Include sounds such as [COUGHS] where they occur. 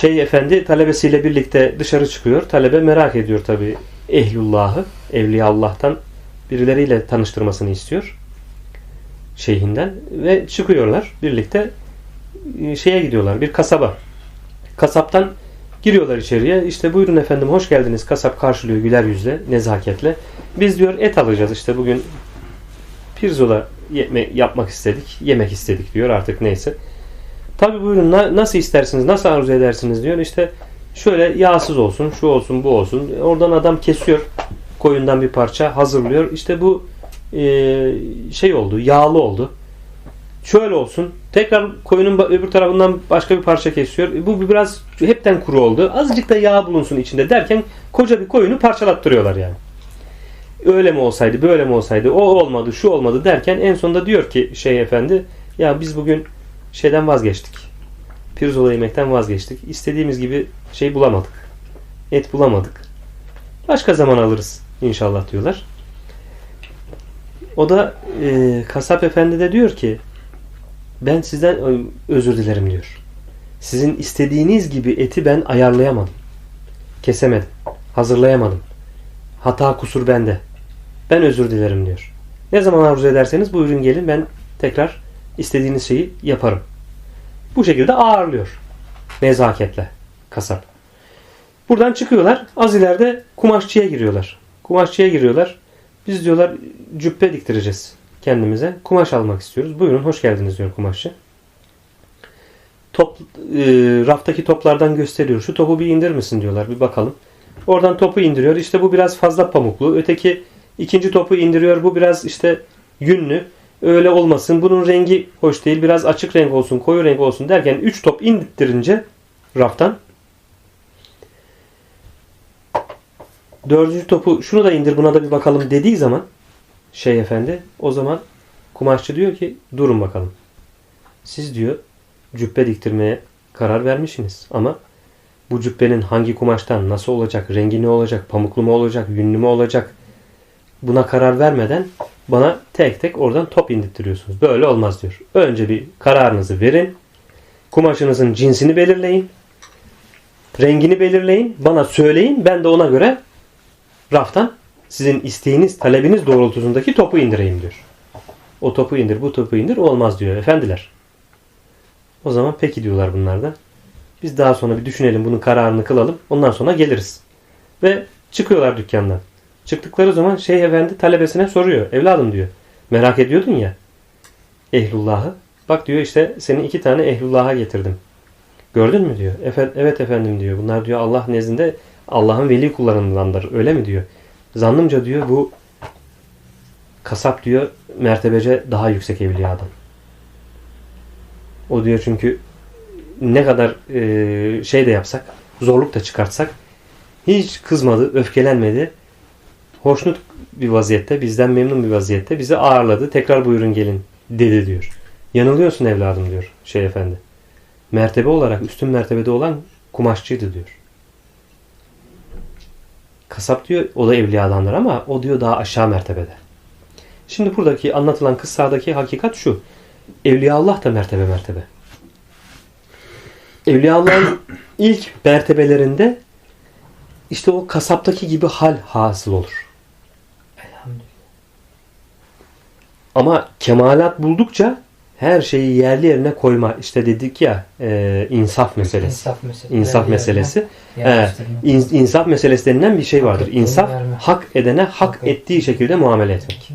Şey efendi talebesiyle birlikte dışarı çıkıyor. Talebe merak ediyor tabi ehlullahı, evliya Allah'tan birileriyle tanıştırmasını istiyor. Şeyhinden ve çıkıyorlar birlikte e, şeye gidiyorlar bir kasaba. Kasaptan giriyorlar içeriye. İşte buyurun efendim hoş geldiniz. Kasap karşılıyor güler yüzle, nezaketle. Biz diyor et alacağız işte bugün pirzola yapmak istedik, yemek istedik diyor artık neyse. Tabi buyurun na- nasıl istersiniz, nasıl arzu edersiniz diyor. İşte şöyle yağsız olsun, şu olsun, bu olsun. Oradan adam kesiyor koyundan bir parça hazırlıyor. İşte bu e, şey oldu, yağlı oldu. Şöyle olsun. Tekrar koyunun öbür tarafından başka bir parça kesiyor. E, Bu biraz hepten kuru oldu. Azıcık da yağ bulunsun içinde derken koca bir koyunu parçalattırıyorlar yani. Öyle mi olsaydı, böyle mi olsaydı, o olmadı, şu olmadı derken en sonunda diyor ki şey efendi, ya biz bugün şeyden vazgeçtik. Pirzola yemekten vazgeçtik. İstediğimiz gibi şey bulamadık. Et bulamadık. Başka zaman alırız inşallah diyorlar. O da e, kasap efendi de diyor ki ben sizden ö- özür dilerim diyor. Sizin istediğiniz gibi eti ben ayarlayamadım. Kesemedim. Hazırlayamadım. Hata kusur bende. Ben özür dilerim diyor. Ne zaman arzu ederseniz buyurun gelin ben tekrar istediğiniz şeyi yaparım. Bu şekilde ağırlıyor. Nezaketle kasap. Buradan çıkıyorlar. Az ileride kumaşçıya giriyorlar. Kumaşçıya giriyorlar. Biz diyorlar cübbe diktireceğiz kendimize. Kumaş almak istiyoruz. Buyurun hoş geldiniz diyor kumaşçı. Top, e, raftaki toplardan gösteriyor. Şu topu bir indir misin diyorlar. Bir bakalım. Oradan topu indiriyor. İşte bu biraz fazla pamuklu. Öteki ikinci topu indiriyor. Bu biraz işte yünlü. Öyle olmasın. Bunun rengi hoş değil. Biraz açık renk olsun, koyu renk olsun derken 3 top indirttirince raftan dördüncü topu şunu da indir buna da bir bakalım dediği zaman şey efendi o zaman kumaşçı diyor ki durun bakalım. Siz diyor cübbe diktirmeye karar vermişsiniz ama bu cübbenin hangi kumaştan nasıl olacak, rengi ne olacak, pamuklu mu olacak, yünlü mü olacak buna karar vermeden bana tek tek oradan top indirtiyorsunuz. Böyle olmaz diyor. Önce bir kararınızı verin. Kumaşınızın cinsini belirleyin. Rengini belirleyin. Bana söyleyin. Ben de ona göre raftan sizin isteğiniz, talebiniz doğrultusundaki topu indireyim diyor. O topu indir, bu topu indir olmaz diyor efendiler. O zaman peki diyorlar bunlar da. Biz daha sonra bir düşünelim bunun kararını kılalım. Ondan sonra geliriz. Ve çıkıyorlar dükkandan. Çıktıkları zaman Şeyh Efendi talebesine soruyor. Evladım diyor. Merak ediyordun ya. Ehlullah'ı. Bak diyor işte seni iki tane ehlullah'a getirdim. Gördün mü diyor. Efe, evet efendim diyor. Bunlar diyor Allah nezdinde Allah'ın veli kullarındandır. Öyle mi diyor. Zannımca diyor bu kasap diyor mertebece daha yüksek evliyadan. O diyor çünkü ne kadar e, şey de yapsak, zorluk da çıkartsak hiç kızmadı, öfkelenmedi. Hoşnut bir vaziyette, bizden memnun bir vaziyette bizi ağırladı. Tekrar buyurun gelin dedi diyor. Yanılıyorsun evladım diyor şey efendi. Mertebe olarak üstün mertebede olan kumaşçıydı diyor. Kasap diyor o da evliyadandır ama o diyor daha aşağı mertebede. Şimdi buradaki anlatılan kıssadaki hakikat şu. Evliya Allah da mertebe mertebe. Evliya Allah'ın [COUGHS] ilk mertebelerinde işte o kasaptaki gibi hal hasıl olur. Ama kemalat buldukça her şeyi yerli yerine koyma. İşte dedik ya e, insaf meselesi. İnsaf meselesi. İnsaf meselesi. yerleştirme. in- insaf meselesi denilen bir şey vardır. İnsaf hak edene Hak ettiği şekilde muamele etmek.